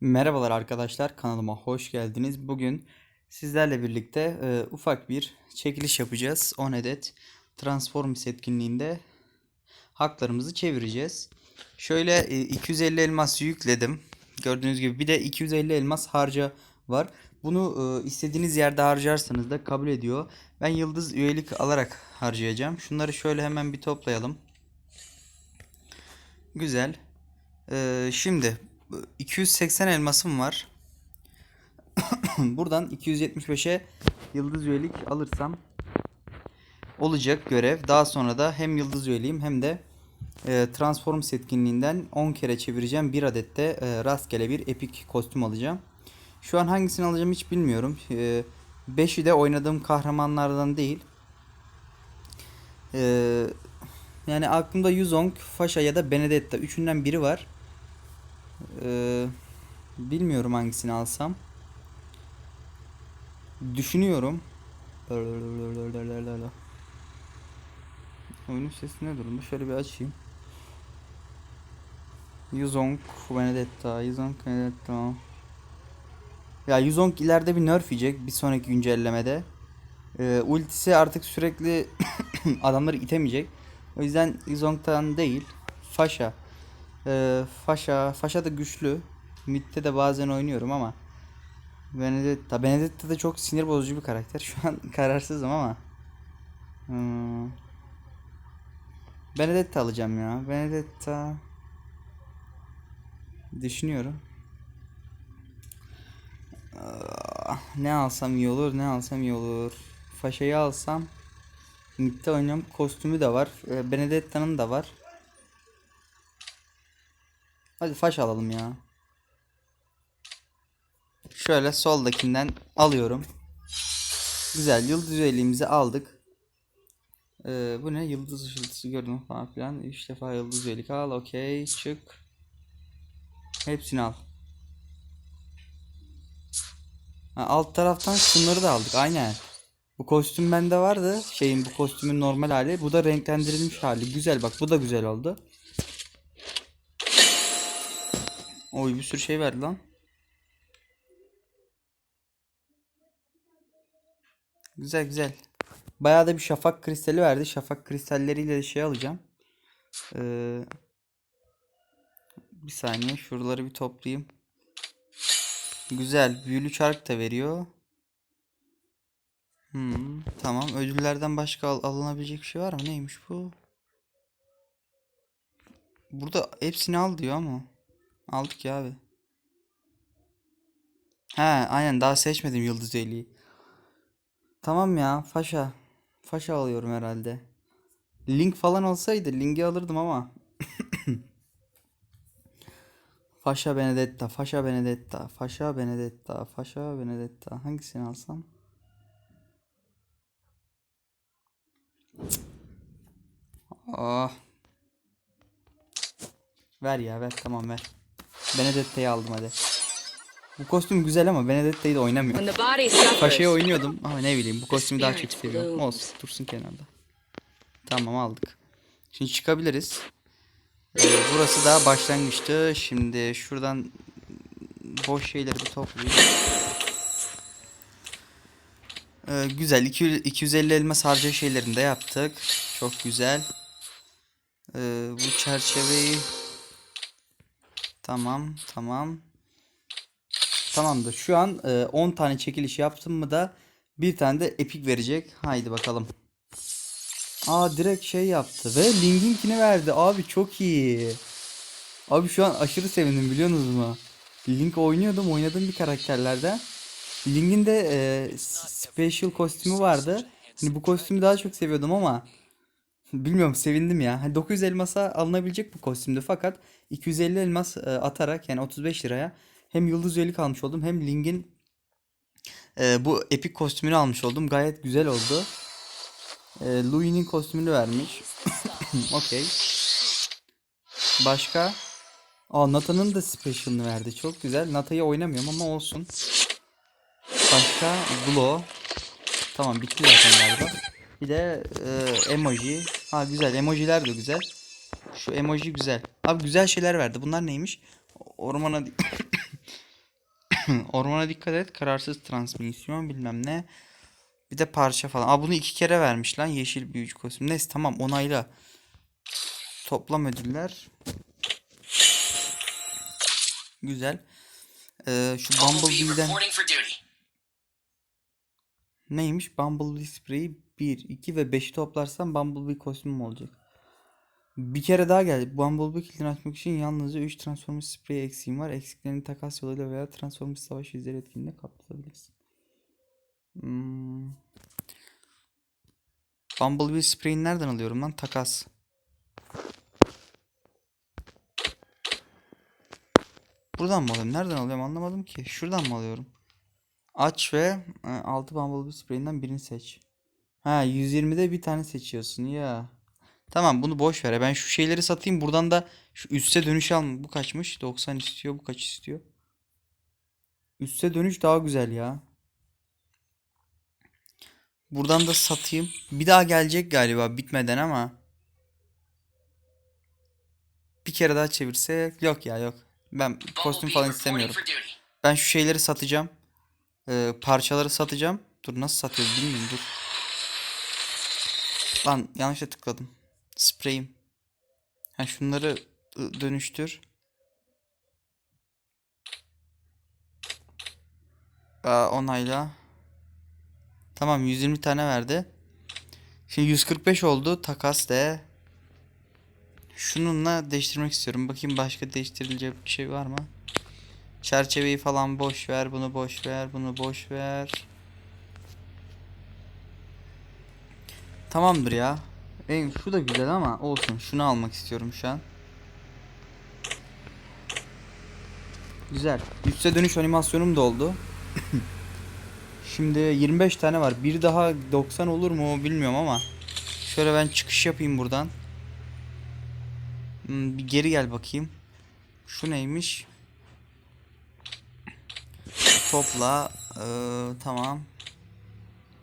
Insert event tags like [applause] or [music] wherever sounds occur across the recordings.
Merhabalar arkadaşlar kanalıma hoş geldiniz. Bugün sizlerle birlikte e, ufak bir çekiliş yapacağız. 10 adet Transformers etkinliğinde haklarımızı çevireceğiz. Şöyle e, 250 elmas yükledim. Gördüğünüz gibi bir de 250 elmas harca var. Bunu e, istediğiniz yerde harcarsanız da kabul ediyor. Ben yıldız üyelik alarak harcayacağım. Şunları şöyle hemen bir toplayalım. Güzel. Ee, şimdi 280 elmasım var. [coughs] Buradan 275'e yıldız üyelik alırsam olacak görev. Daha sonra da hem yıldız üyeliğim hem de e, Transformers etkinliğinden 10 kere çevireceğim. Bir adet de e, rastgele bir epik kostüm alacağım. Şu an hangisini alacağım hiç bilmiyorum. E, 5'i de oynadığım kahramanlardan değil. E, yani aklımda Yuzong, Fasha ya da Benedetta. Üçünden biri var. Ee, bilmiyorum hangisini alsam. Düşünüyorum. Oyunun sesi ne durumda? Şöyle bir açayım. Yuzong Benedetta, Yuzong Benedetta. Ya Yuzong ileride bir nerf yiyecek bir sonraki güncellemede. Ee, ultisi artık sürekli [coughs] adamları itemeyecek. O yüzden Yuzong'tan değil, Fasha. Ee, Fasha, Fasha da güçlü. Mid'de de bazen oynuyorum ama Benedetta, Benedetta da çok sinir bozucu bir karakter. [laughs] Şu an kararsızım ama hmm. Benedetta alacağım ya. Benedetta düşünüyorum. Ah, Ne alsam iyi olur, ne alsam iyi olur. Faşa'yı alsam Mid'de oynuyorum. Kostümü de var. Ee, Benedetta'nın da var. Hadi faş alalım ya. Şöyle soldakinden alıyorum. Güzel yıldız üyeliğimizi aldık. Ee, bu ne? Yıldız ışıltısı gördüm falan filan. 3 defa yıldız üyelik al. Okey. Çık. Hepsini al. Ha, alt taraftan şunları da aldık. Aynen. Bu kostüm bende vardı. Şeyin bu kostümün normal hali. Bu da renklendirilmiş hali. Güzel bak. Bu da güzel oldu. Oy bir sürü şey verdi lan. Güzel güzel. Bayağı da bir şafak kristali verdi. Şafak kristalleriyle de şey alacağım. Ee, bir saniye şuraları bir toplayayım. Güzel. Büyülü çark da veriyor. Hmm, tamam. Ödüllerden başka al- alınabilecek bir şey var mı? Neymiş bu? Burada hepsini al diyor ama. Aldık ya abi. He aynen daha seçmedim Yıldız Eli'yi. Tamam ya Faşa. Faşa alıyorum herhalde. Link falan olsaydı linki alırdım ama. [coughs] Faşa Benedetta, Faşa Benedetta, Faşa Benedetta, Faşa Benedetta. Hangisini alsam? Ah. Ver ya ver tamam ver. Benedetta'yı aldım hadi. Bu kostüm güzel ama Benedetta'yı da oynamıyorum. Paşa'yı oynuyordum ama ne bileyim bu kostümü daha çok seviyorum. Olsun dursun kenarda. Tamam aldık. Şimdi çıkabiliriz. Ee, burası daha başlangıçtı. Şimdi şuradan boş şeyleri bir toplayayım. Ee, güzel. 200 250 elmas harca şeylerini de yaptık. Çok güzel. Ee, bu çerçeveyi Tamam, tamam. Tamamdır. Şu an e, 10 tane çekiliş yaptım mı da bir tane de epik verecek. Haydi bakalım. Aa direkt şey yaptı ve Link'inkini verdi. Abi çok iyi. Abi şu an aşırı sevindim biliyorsunuz mu? Link oynuyordum, oynadığım bir karakterlerden. Link'in de e, special kostümü vardı. Hani bu kostümü daha çok seviyordum ama Bilmiyorum sevindim ya. Hani 900 elmasa alınabilecek bu kostümdü fakat 250 elmas e, atarak yani 35 liraya hem yıldız üyelik almış oldum hem Link'in e, bu epik kostümünü almış oldum. Gayet güzel oldu. E, Louis'nin kostümünü vermiş. [coughs] Okey. Başka? Aa Nathan'ın da special'ını verdi. Çok güzel. Nata'yı oynamıyorum ama olsun. Başka Glow. Tamam bitti zaten galiba. Bir de e, emoji. Ha güzel. Emojiler de güzel. Şu emoji güzel. Abi güzel şeyler verdi. Bunlar neymiş? Ormana [coughs] Ormana dikkat et. Kararsız transmisyon bilmem ne. Bir de parça falan. Aa bunu iki kere vermiş lan. Yeşil büyücü kostüm. Neyse tamam onayla. Toplam ödüller. Güzel. Ee, şu Bumblebee Bumblebee'den neymiş? Bumblebee spreyi 1, 2 ve 5'i toplarsam Bumblebee kostümüm olacak. Bir kere daha geldi. Bumblebee kilidini açmak için yalnızca 3 Transformers spreyi eksiğim var. Eksiklerini takas yoluyla veya Transformers savaş izleri etkinliğinde kapatabilirsin. Hmm. Bumblebee spreyini nereden alıyorum lan? Takas. Buradan mı alıyorum? Nereden alıyorum anlamadım ki. Şuradan mı alıyorum? Aç ve 6 Bumblebee spreyinden birini seç. Ha 120'de bir tane seçiyorsun ya. Tamam bunu boş ver. Ben şu şeyleri satayım. Buradan da şu üste dönüş alma. Bu kaçmış? 90 istiyor. Bu kaç istiyor? Üste dönüş daha güzel ya. Buradan da satayım. Bir daha gelecek galiba bitmeden ama. Bir kere daha çevirse yok ya yok. Ben kostüm falan istemiyorum. Ben şu şeyleri satacağım. Ee, parçaları satacağım. Dur nasıl satıyoruz bilmiyorum dur. Lan yanlışla tıkladım. Spreyim. Ha şunları dönüştür. Aa, onayla. Tamam 120 tane verdi. Şimdi 145 oldu. Takas de. Şununla değiştirmek istiyorum. Bakayım başka değiştirilecek bir şey var mı? Çerçeveyi falan boş ver. Bunu boş ver. Bunu boş ver. Tamamdır ya. Benim şu da güzel ama olsun. Şunu almak istiyorum şu an. Güzel. Üste dönüş animasyonum da oldu. Şimdi 25 tane var. Bir daha 90 olur mu bilmiyorum ama. Şöyle ben çıkış yapayım buradan. Hmm, bir geri gel bakayım. Şu neymiş? Topla. Ee, tamam.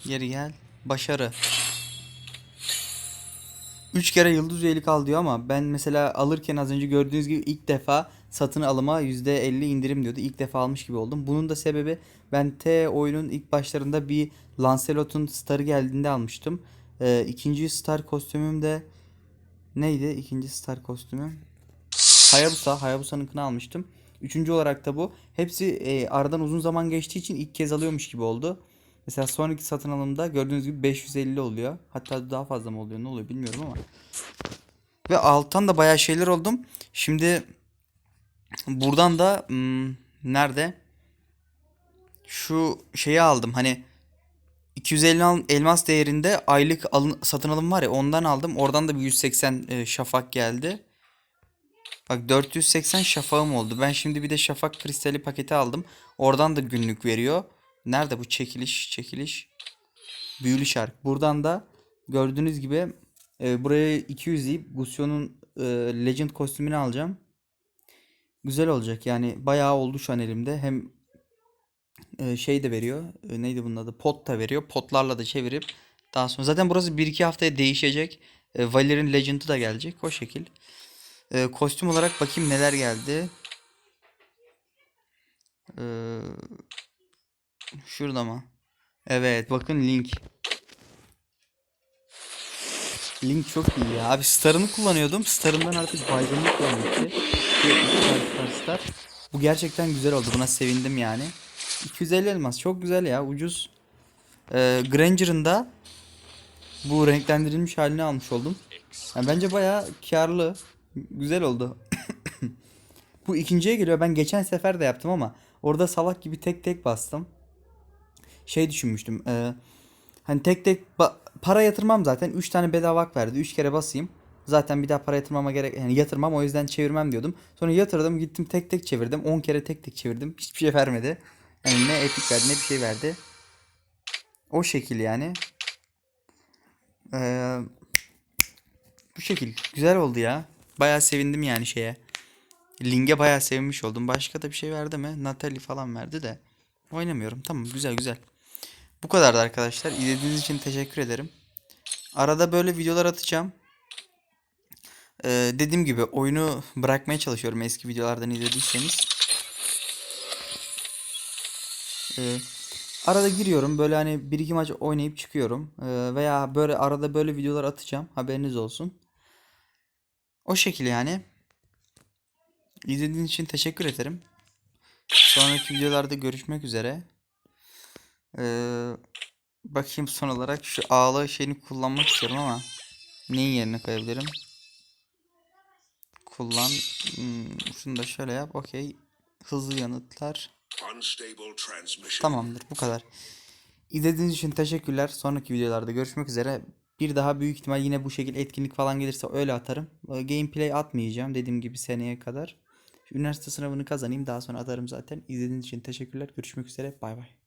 Geri gel. Başarı. 3 kere yıldız üyelik al diyor ama ben mesela alırken az önce gördüğünüz gibi ilk defa satın alıma %50 indirim diyordu. İlk defa almış gibi oldum. Bunun da sebebi ben T oyunun ilk başlarında bir Lancelot'un starı geldiğinde almıştım. Ee, ikinci star kostümüm de neydi? İkinci star kostümüm. Hayabusa. Hayabusa'nınkini almıştım. Üçüncü olarak da bu. Hepsi e, aradan uzun zaman geçtiği için ilk kez alıyormuş gibi oldu. Mesela sonraki satın alımda gördüğünüz gibi 550 oluyor. Hatta daha fazla mı oluyor ne oluyor bilmiyorum ama. Ve alttan da bayağı şeyler oldum. Şimdi buradan da hmm, nerede? Şu şeyi aldım. Hani 250 al- elmas değerinde aylık alın, satın alım var ya ondan aldım. Oradan da bir 180 e, şafak geldi. Bak 480 şafağım oldu. Ben şimdi bir de şafak kristali paketi aldım. Oradan da günlük veriyor. Nerede bu çekiliş çekiliş? Büyülü şark. Buradan da gördüğünüz gibi e, buraya 200 deyip Gusion'un e, Legend kostümünü alacağım. Güzel olacak yani bayağı oldu şu an elimde. Hem e, şey de veriyor. E, neydi bunun adı? Pot da veriyor. Potlarla da çevirip daha sonra zaten burası 1-2 haftaya değişecek. E, Valir'in Legend'ı da gelecek o şekil. Kostüm olarak bakayım neler geldi. Şurada mı? Evet bakın Link. Link çok iyi ya. Abi Star'ını kullanıyordum. Star'ından artık baygınlık gelmişti. Star, Star. Bu gerçekten güzel oldu. Buna sevindim yani. 250 elmas çok güzel ya. Ucuz. Ee, Granger'ın da bu renklendirilmiş halini almış oldum. Yani bence bayağı karlı. Güzel oldu. [coughs] Bu ikinciye geliyor. Ben geçen sefer de yaptım ama orada salak gibi tek tek bastım. Şey düşünmüştüm. e, hani tek tek para yatırmam zaten. 3 tane bedava verdi. 3 kere basayım. Zaten bir daha para yatırmama gerek yani yatırmam o yüzden çevirmem diyordum. Sonra yatırdım gittim tek tek çevirdim. 10 kere tek tek çevirdim. Hiçbir şey vermedi. Yani ne epik verdi ne bir şey verdi. O şekil yani. Ee, bu şekil. Güzel oldu ya. Bayağı sevindim yani şeye. Link'e bayağı sevinmiş oldum. Başka da bir şey verdi mi? Natalie falan verdi de. Oynamıyorum. Tamam güzel güzel. Bu kadardı arkadaşlar. İzlediğiniz için teşekkür ederim. Arada böyle videolar atacağım. Ee, dediğim gibi oyunu bırakmaya çalışıyorum eski videolardan izlediyseniz. Ee, arada giriyorum böyle hani bir iki maç oynayıp çıkıyorum. Ee, veya böyle arada böyle videolar atacağım. Haberiniz olsun. O şekil yani. İzlediğiniz için teşekkür ederim. Sonraki videolarda görüşmek üzere. Ee, bakayım son olarak şu ağla şeyini kullanmak istiyorum ama neyin yerine koyabilirim? Kullan. Hmm, şunu da şöyle yap. Okey. Hızlı yanıtlar. Tamamdır. Bu kadar. İzlediğiniz için teşekkürler. Sonraki videolarda görüşmek üzere. Bir daha büyük ihtimal yine bu şekilde etkinlik falan gelirse öyle atarım. Ee, Gameplay atmayacağım dediğim gibi seneye kadar. Üniversite sınavını kazanayım daha sonra atarım zaten. İzlediğiniz için teşekkürler. Görüşmek üzere. Bay bay.